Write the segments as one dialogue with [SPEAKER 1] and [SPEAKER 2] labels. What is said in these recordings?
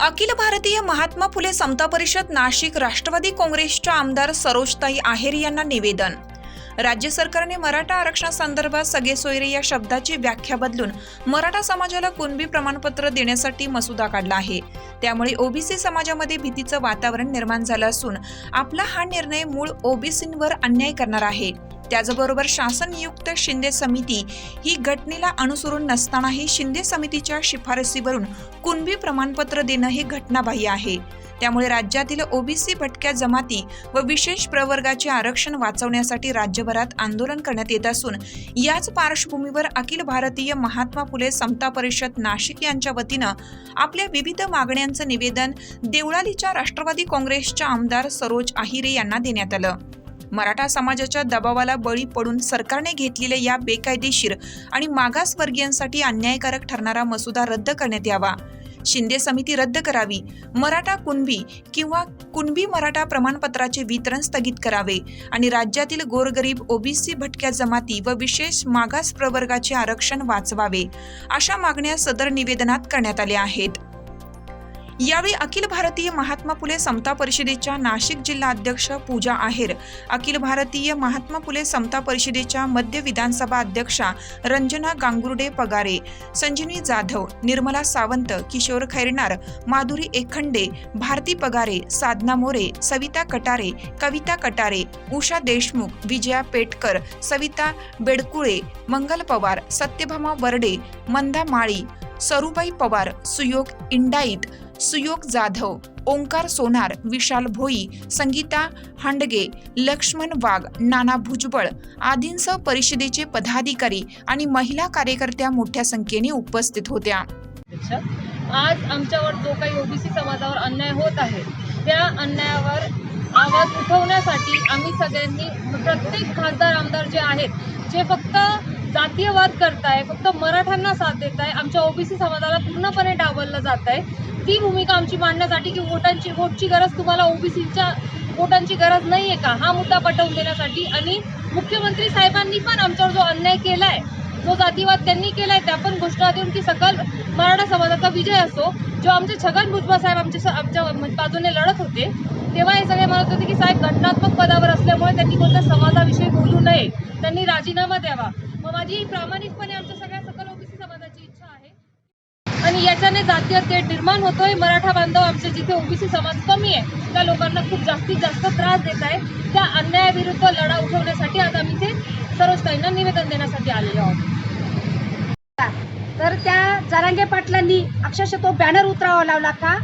[SPEAKER 1] अखिल भारतीय महात्मा फुले समता परिषद नाशिक राष्ट्रवादी काँग्रेसच्या आमदार सरोजताई आहेर यांना निवेदन. राज्य सरकारने मराठा आरक्षणासंदर्भात सगळे सोयरे या शब्दाची व्याख्या बदलून मराठा समाजाला कुणबी प्रमाणपत्र देण्यासाठी मसुदा काढला आहे. त्यामुळे ओबीसी समाजामध्ये भीतीचं वातावरण निर्माण झालं असून आपला हा निर्णय मूळ ओबीसींवर अन्याय करणार आहे. त्याचबरोबर शासन नियुक्त शिंदे समिती ही घटनेला अनुसरून नसतानाही शिंदे समितीच्या शिफारसीवरून कुणबी प्रमाणपत्र देणं हे घटनाबाह्य आहे. त्यामुळे राज्यातील ओबीसी भटक्या जमाती व विशेष प्रवर्गाचे आरक्षण वाचवण्यासाठी राज्यभरात आंदोलन करण्यात येत असून याच पार्श्वभूमीवर अखिल भारतीय महात्मा फुले समता परिषद नाशिक यांच्या वतीनं आपल्या विविध मागण्यांचं निवेदन देवळालीच्या राष्ट्रवादी काँग्रेसच्या आमदार सरोज आहिरे यांना देण्यात आलं. मराठा समाजाच्या दबावाला बळी पडून सरकारने घेतलेल्या या बेकायदेशीर आणि मागासवर्गीयांसाठी अन्यायकारक ठरणारा मसुदा रद्द करण्यात यावा. शिंदे समिती रद्द करावी. मराठा कुणबी किंवा कुणबी मराठा प्रमाणपत्राचे वितरण स्थगित करावे आणि राज्यातील गोरगरीब ओबीसी भटक्या जमाती व विशेष मागास प्रवर्गाचे आरक्षण वाचवावे अशा मागण्या सदर निवेदनात करण्यात आल्या आहेत. यावेळी अखिल भारतीय महात्मा फुले समता परिषदेच्या नाशिक जिल्हा अध्यक्ष पूजा आहेर अखिल भारतीय महात्मा फुले समता परिषदेच्या मध्य विधानसभा अध्यक्षा रंजना गांगुर्डे पगारे संजीवनी जाधव निर्मला सावंत किशोर खैरनार माधुरी एखंडे भारती पगारे साधना मोरे सविता कटारे कविता कटारे उषा देशमुख विजया पेटकर सविता बेडकुळे मंगल पवार सत्यभामा वर्डे मंदा माळी सरुबाई पवार सुयोग इंडाईत सुयोग जाधव ओंकार सोनार विशाल भोई संगीता हांडगे लक्ष्मण वाघ नाना भुजबळ आदींसह परिषदेचे पदाधिकारी आणि महिला कार्यकर्त्या मोठ्या संख्येने उपस्थित होत्या.
[SPEAKER 2] आज आमच्यावर जो काही ओबीसी समाजावर अन्याय होत आहे त्या अन्यायावर आवाज उठवण्यासाठी आम्ही सगळ्यांनी प्रत्येक खासदार आमदार जे आहेत जे फक्त जातीयवाद करताय फक्त मराठ्यांना साथ देत आहे आमच्या ओबीसी समाजाला पूर्णपणे डावललं जात आहे ती भूमिका आमची मांडण्यासाठी की वोटांची वोटची गरज तुम्हाला ओबीसीच्या वोटांची गरज नाही आहे का? हा मुद्दा पटवून देण्यासाठी आणि मुख्यमंत्री साहेबांनी पण आमच्यावर जो अन्याय केलाय जो जातीवाद त्यांनी केलाय त्या पण घोषणा देऊन की सकल मराठा समाजाचा विजय असो जो आमचे छगन भुजबळ साहेब आमच्या आमच्या बाजूने लढत होते तेव्हा हे सगळे म्हणत होते की साहेब घटनात्मक पदावर असल्यामुळे त्यांनी कोणत्या समाजाविषयी बोलू नये त्यांनी राजीनामा द्यावा. मग माझी प्रामाणिकपणे आमच्या सगळ्या सकल ओबीसी समाजाची इच्छा आहे आणि याच्याने जातीय तेढ निर्माण होतोय. मराठा बांधव आमचे जिथे ओबीसी समाज कमी आहे त्या लोकांना खूप जास्तीत जास्त त्रास देत आहे. त्या अन्यायाविरुद्ध लढा उठवण्यासाठी आज आम्ही ते सरोजताईंना निवेदन देण्यासाठी आलेलो आहोत.
[SPEAKER 3] तर त्या जरांगे पाटलांनी अक्षरशः तो बॅनर उतरावा लावला का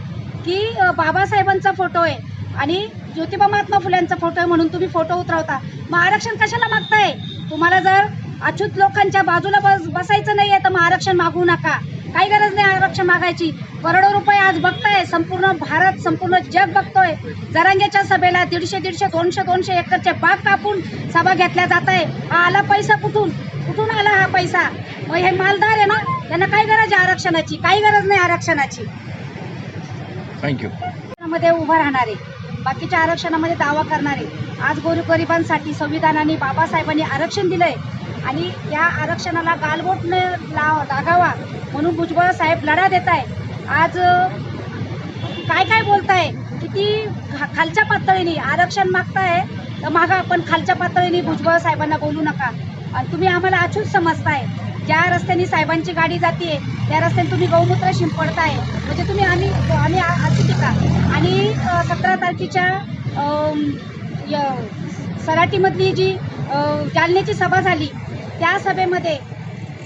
[SPEAKER 3] की बाबासाहेबांचा फोटो आहे आणि ज्योतिबा महात्मा फुल्यांचा फोटो आहे म्हणून तुम्ही फोटो उतरवता. मग आरक्षण कशाला मागताय? तुम्हाला जर अछूत लोकांच्या बाजूला बस बसायचं नाही आहे तर मग आरक्षण मागू नका. काही गरज नाही आरक्षण मागायची. करोडो रुपये आज बघताय. संपूर्ण भारत संपूर्ण जग बघतोय. जरांगेच्या सभेला दीडशे दीडशे दोनशे दोनशे एकरचे बाग कापून सभा घेतल्या जात आहे. हा आला पैसा कुठून? कुठून आला हा पैसा? मग हे मालदार आहे ना? त्यांना काय गरज आहे आरक्षणाची? काही गरज नाही आरक्षणाची.
[SPEAKER 4] थँक्यू
[SPEAKER 3] मध्ये उभं राहणारे बाकीच्या आरक्षणामध्ये दावा करणारे आज गोरगरिबांसाठी संविधानाने बाबासाहेबांनी आरक्षण दिलंय. आणि या आरक्षणाला गालबोट न लाव लागावा म्हणून भुजबळ साहेब लढा देत आहे आज काय काय बोलताय? किती खालच्या पातळीने आरक्षण मागताय तर मागा पण खालच्या पातळीने भुजबळ साहेबांना बोलू नका. आणि तुम्ही आम्हाला अचूक समजताय. ज्या रस्त्याने साहेबांची गाडी जाते त्या रस्त्याने तुम्ही गौमूत्र शिंपडताय. म्हणजे तुम्ही आम्ही आम्ही आ- का? आणि सतरा तारखेच्या य- सराटीमधली जी जालन्याची सभा झाली त्या सभेमध्ये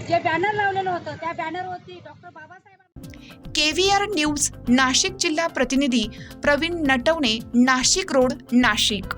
[SPEAKER 3] जे बॅनर लावलेलं होतं त्या बॅनरवरती doctor Babasaheb
[SPEAKER 1] KVR news Nashik जिल्हा प्रतिनिधी प्रवीण नटवणे नाशिक रोड नाशिक.